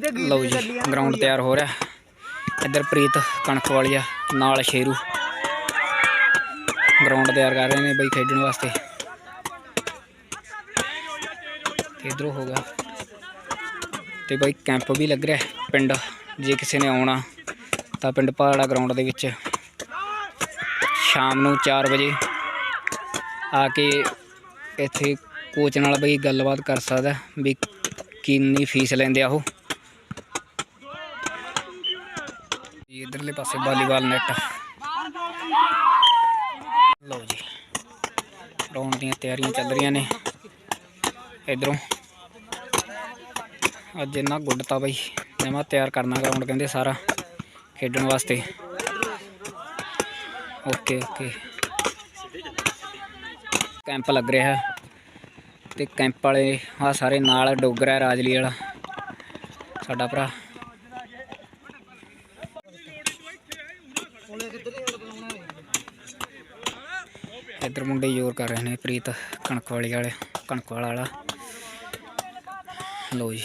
ਤੇ ਲਓ ਜੀ ਗਰਾਊਂਡ ਤਿਆਰ ਹੋ ਰਿਹਾ। ਇੱਧਰ ਪ੍ਰੀਤ ਕਣਕ ਵਾਲੀਆ ਨਾਲ ਸ਼ੇਰੂ। ਗਰਾਊਂਡ ਤਿਆਰ ਕਰ ਰਹੇ ਨੇ ਬਈ ਖੇਡਣ ਵਾਸਤੇ। ਇਧਰੋਂ ਹੋ ਗਿਆ। ਤੇ ਬਈ ਕੈਂਪ ਵੀ ਲੱਗ ਰਿਹਾ ਪਿੰਡ ਜੇ ਕਿਸੇ ਨੇ ਆਉਣਾ ਤਾਂ ਪਿੰਡ ਪਹਾੜਾ ਗਰਾਊਂਡ ਦੇ ਵਿੱਚ। ਸ਼ਾਮ ਨੂੰ 4 ਵਜੇ ਆ ਕੇ ਇੱਥੇ ਕੋਚ ਨਾਲ ਬਈ ਗੱਲਬਾਤ ਕਰ ਸਕਦਾ ਵੀ ਕਿੰਨੀ ਫੀਸ ਲੈਂਦੇ ਆ ਉਹ। ਜੀ, ਇਧਰਲੇ ਪਾਸੇ ਵਾਲੀਬਾਲ ਨੈਟ ਲਓ ਜੀ ਗਰਾਊਂਡ ਦੀਆਂ ਤਿਆਰੀਆਂ ਚੱਲ ਰਹੀਆਂ ਨੇ ਇਧਰੋਂ। ਅੱਜ ਇਹਨਾਂ ਗੁੱਡਤਾ ਬਈ ਨਵਾਂ ਤਿਆਰ ਕਰਨਾ ਗਰਾਊਂਡ ਕਹਿੰਦੇ ਸਾਰਾ ਖੇਡਣ ਵਾਸਤੇ। Okay okay. ਕੈਂਪ ਲੱਗ ਰਿਹਾ ਹੈ ਤੇ ਕੈਂਪ ਵਾਲੇ ਆ ਸਾਰੇ ਨਾਲ ਡੋਗਰਾ ਹੈ ਰਾਜਲੀ ਵਾਲਾ, ਸਾਡਾ ਭਰਾ। ਇੱਧਰ ਮੁੰਡੇ ਜ਼ੋਰ ਕਰ ਰਹੇ ਨੇ ਪ੍ਰੀਤ ਕਣਕ ਵਾਲੀ ਵਾਲੇ ਕਣਕ ਵਾਲਾ। ਵਾਲਾ ਲਓ ਜੀ।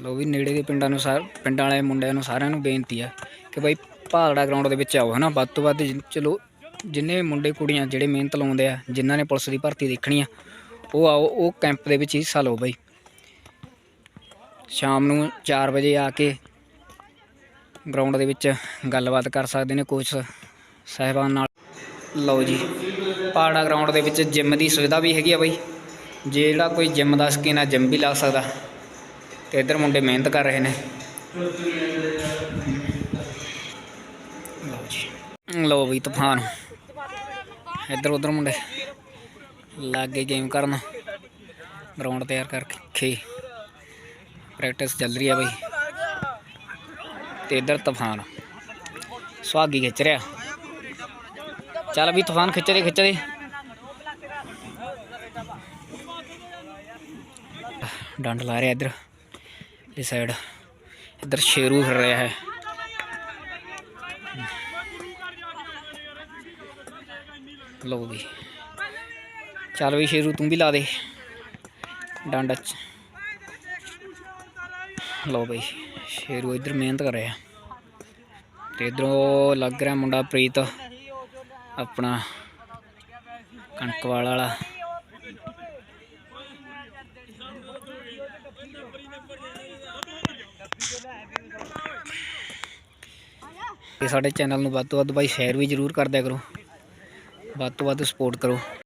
ਲਓ ਵੀ ਨੇੜੇ ਦੇ ਪਿੰਡਾਂ ਨੂੰ ਸਾਰ ਪਿੰਡਾਂ ਵਾਲੇ ਮੁੰਡਿਆਂ ਨੂੰ ਸਾਰਿਆਂ ਨੂੰ ਬੇਨਤੀ ਆ ਕਿ ਬਾਈ ਭਾਗੜਾ ਗਰਾਊਂਡ ਦੇ ਵਿੱਚ ਆਓ, ਹਨਾ? ਵੱਧ ਤੋਂ ਵੱਧ ਚਲੋ, ਜਿੰਨੇ ਮੁੰਡੇ ਕੁੜੀਆਂ ਜਿਹੜੇ ਮਿਹਨਤ ਲਾਉਂਦੇ ਆ, ਜਿਨ੍ਹਾਂ ਨੇ ਪੁਲਿਸ ਦੀ ਭਰਤੀ ਦੇਖਣੀ ਆ, ਉਹ ਆਓ, ਉਹ ਕੈਂਪ ਦੇ ਵਿੱਚ ਹਿੱਸਾ ਲਓ ਬਾਈ। ਸ਼ਾਮ ਨੂੰ 4 ਵਜੇ ਆ ਕੇ ਗਰਾਊਂਡ ਦੇ ਵਿੱਚ ਗੱਲਬਾਤ ਕਰ ਸਕਦੇ ਨੇ ਕੋਚ ਸਾਹਿਬਾਨ ਨਾਲ। ਲਓ ਜੀ, ਪਾੜਾ ਗਰਾਊਂਡ ਦੇ ਵਿੱਚ ਜਿਮ ਦੀ ਸੁਵਿਧਾ ਵੀ ਹੈਗੀ ਆ ਬਾਈ। ਜੇ ਜਿਹੜਾ ਕੋਈ ਜਿਮ ਦਾ ਸ਼ਕੀਨ ਆ ਜਿਮ ਵੀ ਲਾ ਸਕਦਾ। ਤੇ ਇੱਧਰ ਮੁੰਡੇ ਮਿਹਨਤ ਕਰ ਰਹੇ ਨੇ। ਲਓ ਜੀ, ਲਓ ਬਈ ਤੂਫਾਨ। ਇੱਧਰ ਉੱਧਰ ਮੁੰਡੇ ਲੱਗੇ ਗੇਮ ਕਰਨ। ਗਰਾਊਂਡ ਤਿਆਰ ਕਰਕੇ ਖੇ ਪ੍ਰੈਕਟਿਸ ਚੱਲ ਰਹੀ ਆ ਬਈ। ਤੇ ਇੱਧਰ ਤੂਫਾਨ। ਸੁਹਾਗੀ ਖਿੱਚ ਰਿਹਾ। ਚੱਲ ਵੀ ਤੂਫਾਨ ਖਿੱਚ ਦੇ ਖਿੱਚ ਦੇ। ਡੰਡ ਲਾ ਰਿਹਾ ਇੱਧਰ। ਇਹ ਸਾਈਡ ਇੱਧਰ ਸ਼ੇਰੂ ਫਿਰ ਰਿਹਾ ਹੈ। ਲਓ ਵੀ ਚੱਲ ਵੀ ਸ਼ੇਰੂ ਤੂੰ ਵੀ ਲਾ ਦੇ। ਡੰਡ ਚ ਲਓ ਬਈ, ਸ਼ੇਰੂ ਇੱਧਰ ਮਿਹਨਤ ਕਰ ਰਿਹਾ। ਤੇ ਇਧਰੋਂ ਲੱਗ ਰਿਹਾ ਮੁੰਡਾ ਪ੍ਰੀਤ, ਆਪਣਾ ਕਣਕ ਵਾਲਾ ਤੇ ਸਾਡੇ ਚੈਨਲ ਨੂੰ ਵੱਧ ਤੋਂ ਵੱਧ ਬਾਈ ਸ਼ੇਅਰ ਵੀ ਜ਼ਰੂਰ ਕਰਦਿਆ ਕਰੋ। ਵੱਧ ਤੋਂ ਵੱਧ ਸਪੋਰਟ ਕਰੋ।